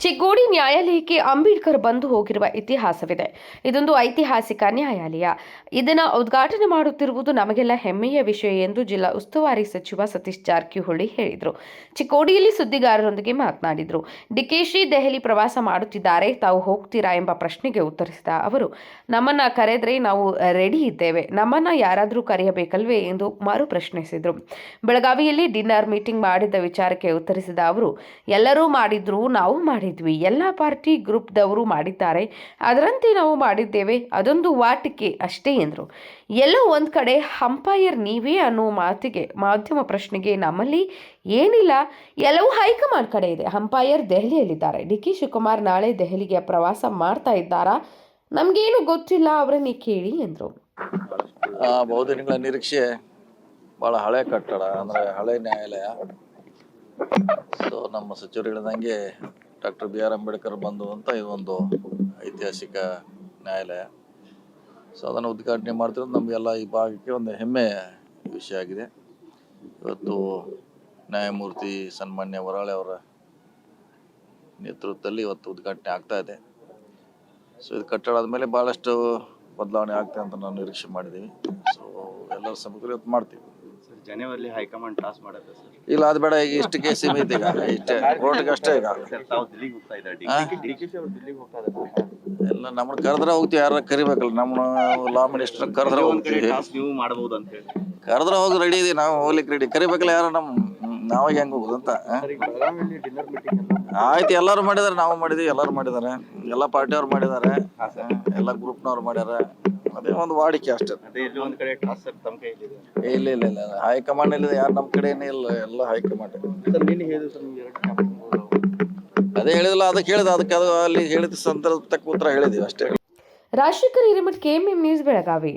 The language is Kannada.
ಚಿಕ್ಕೋಡಿ ನ್ಯಾಯಾಲಯಕ್ಕೆ ಅಂಬೇಡ್ಕರ್ ಬಂದು ಹೋಗಿರುವ ಇತಿಹಾಸವಿದೆ. ಇದೊಂದು ಐತಿಹಾಸಿಕ ನ್ಯಾಯಾಲಯ. ಇದನ್ನ ಉದ್ಘಾಟನೆ ಮಾಡುತ್ತಿರುವುದು ನಮಗೆಲ್ಲ ಹೆಮ್ಮೆಯ ವಿಷಯ ಎಂದು ಜಿಲ್ಲಾ ಉಸ್ತುವಾರಿ ಸಚಿವ ಸತೀಶ್ ಜಾರಕಿಹೊಳಿ ಹೇಳಿದರು. ಚಿಕ್ಕೋಡಿಯಲ್ಲಿ ಸುದ್ದಿಗಾರರೊಂದಿಗೆ ಮಾತನಾಡಿದರು. ಡಿಕೆಶಿ ದೆಹಲಿ ಪ್ರವಾಸ ಮಾಡುತ್ತಿದ್ದಾರೆ, ತಾವು ಹೋಗ್ತೀರಾ ಎಂಬ ಪ್ರಶ್ನೆಗೆ ಉತ್ತರಿಸಿದ ಅವರು, ನಮ್ಮನ್ನ ಕರೆದ್ರೆ ನಾವು ರೆಡಿ ಇದ್ದೇವೆ. ನಮ್ಮನ್ನ ಯಾರಾದರೂ ಕರೆಯಬೇಕಲ್ವೇ? ಎಂದು ಮರು ಪ್ರಶ್ನಿಸಿದರು. ಬೆಳಗಾವಿಯಲ್ಲಿ ಡಿನ್ನರ್ ಮೀಟಿಂಗ್ ಮಾಡಿದ್ದ ವಿಚಾರಕ್ಕೆ ಉತ್ತರಿಸಿದ ಅವರು, ಎಲ್ಲರೂ ಮಾಡಿದ್ರು, ನಾವು ಮಾಡಿದ್ವಿ. ಎಲ್ಲ ಪಾರ್ಟಿ ಗ್ರೂಪ್ದವರು ಮಾಡಿದ್ದಾರೆ. ಅದರಂತೆ ನಾವು ಮಾಡಿದ್ದೇವೆ. ಅದೊಂದು ವಾಟಿಕೆ ಅಷ್ಟೇ ಎಂದರು. ಎಲ್ಲೋ ಒಂದು ಕಡೆ ಅಂಪೈರ್ ನೀವೇ ಅನ್ನೋ ಮಾತಿಗೆ, ಮಾಧ್ಯಮ ಪ್ರಶ್ನೆಗೆ ನಮ್ಮಲ್ಲಿ ಏನಿಲ್ಲ. ಎಲ್ಲವೂ ಹೈಕಮಾಂಡ್ ಕಡೆ ಇದೆ. ಅಂಪೈರ್ ದೆಹಲಿಯಲ್ಲಿದ್ದಾರೆ. ಡಿ ಕೆ ಶಿವಕುಮಾರ್ ನಾಳೆ ದೆಹಲಿಗೆ ಪ್ರವಾಸ ಮಾಡ್ತಾ ಇದ್ದಾರಾ? ನಮಗೇನು ಗೊತ್ತಿಲ್ಲ. ಅವರನ್ನೇ ಕೇಳಿ ಎಂದರು. ಬಹುದಿನಗಳ ನಿರೀಕ್ಷೆ ಬಹಳ ಹಳೆ ಕಟ್ಟಡ, ಅಂದ್ರೆ ಹಳೆ ನ್ಯಾಯಾಲಯ. ಸೊ ನಮ್ಮ ಸಚಿವರು ಹೇಳಿದಂಗೆ ಡಾಕ್ಟರ್ ಬಿ ಆರ್ ಅಂಬೇಡ್ಕರ್ ಬಂದು ಅಂತ ಇದೊಂದು ಐತಿಹಾಸಿಕ ನ್ಯಾಯಾಲಯ. ಸೊ ಅದನ್ನು ಉದ್ಘಾಟನೆ ಮಾಡ್ತಿರೋದು ನಮಗೆಲ್ಲ ಈ ಭಾಗಕ್ಕೆ ಒಂದು ಹೆಮ್ಮೆ ವಿಷಯ ಆಗಿದೆ. ಇವತ್ತು ನ್ಯಾಯಮೂರ್ತಿ ಸನ್ಮಾನ್ಯ ವರಾಳೆ ಅವರ ನೇತೃತ್ವದಲ್ಲಿ ಇವತ್ತು ಉದ್ಘಾಟನೆ ಆಗ್ತಾ ಇದೆ. ಸೊ ಇದು ಕಟ್ಟಡ ಆದಮೇಲೆ ಭಾಳಷ್ಟು ಬದಲಾವಣೆ ಆಗ್ತದೆ ಅಂತ ನಾವು ನಿರೀಕ್ಷೆ ಮಾಡಿದ್ದೀವಿ. ಸೊ ಎಲ್ಲರ ಸಮಗ್ರ ಇವತ್ತು ಮಾಡ್ತೀವಿ. ಜನವರಿ ಹೈಕಮಾಂಡ್ ಟಾಸ್ ಮಾಡುತ್ತೆ ಸರ್. ಇಲ್ಲ ಅದು ಬೇಡ ಈಗ ಇಷ್ಟಕ್ಕೆ ಸೀಮಿತ ಈಗ ಇಷ್ಟೇ ಕೋರ್ಟ್ಗೆ ಅಷ್ಟೇ ಈಗ. ಸರ್ ತಾವು ದಿಲ್ಲಿಗೆ ಹೋಗ್ತಾ ಇದ್ದಾರೆ? ಡಿ ಕೆ ಶಿ ಅವರು ದಿಲ್ಲಿಗೆ ಹೋಗ್ತಾ ಇದ್ದಾರೆ. ನಮ್ಮನ್ನ ಕರೆದ್ರೆ ಹೋಗ್ತೀವಿ ಯಾರ ಕರಿಬೇಕಲ್ಲ ನಮ್ಮ ಲಾ ಮಿನಿಸ್ಟರ್ ಕರೆದ್ರೆ ಹೋಗ್ತೀವಿ. ಟಾಸ್ ನೀವು ಮಾಡಬಹುದು ಅಂತ ಹೇಳಿ. ಕರೆದ್ರೆ ಹೋಗಿ ರೆಡಿ ಇದೀವಿ ನಾವು ಹೋಗ್ಲಿಕ್ಕೆ ರೆಡಿ ಕರಿಬೇಕಲ್ಲ ಯಾರು ನಮ್ಮ ನಾವಾಗ ಹೆಂಗ್ ಹೋಗುದು ಅಂತ? ಆಯ್ತು ಎಲ್ಲರೂ ಮಾಡಿದಾರೆ ನಾವು ಮಾಡಿದೀವಿ ಎಲ್ಲರೂ ಮಾಡಿದ್ದಾರೆ. ಎಲ್ಲ ಪಾರ್ಟಿಯವ್ರು ಮಾಡಿದ್ದಾರೆ. ಎಲ್ಲ ಗ್ರೂಪ್ನವ್ರು ಮಾಡ್ಯಾರ. ಅದೇ ಒಂದು ವಾಡಿಕೆ ಅಷ್ಟೇ. ಅದೇ ಇಲ್ಲಿ ಒಂದ್ ಕಡೆ ಟಾಸ್ ಸರ್ ತಮ್ಮ ಕೈಯಲ್ಲಿದೆ. ಇಲ್ಲ ಇಲ್ಲ ಇಲ್ಲ ಹೈಕಮಾಂಡ್ ಇಲ್ಲ ಯಾರು ನಮ್ಮ ಕಡೆ ಏನೇ ಇಲ್ಲ. ಎಲ್ಲ ಹೈಕಮಾಂಡ್ ಸರ್ ನೀನು ಹೇಳಿದ್ರು ಸರ್ ಎರಡು. ಅದೇ ಹೇಳಿದಲ್ಲ ಅದಕ್ಕೆ ಹೇಳಿದ. ಅದಕ್ಕೆ ಅದು ಅಲ್ಲಿ ಹೇಳಿದ ಸಂದರ್ಭ ತಕ್ಕ ಉತ್ತರ ಹೇಳಿದೀವಿ ಅಷ್ಟೇ. Rajashekar Hiremath KMM news Belagavi.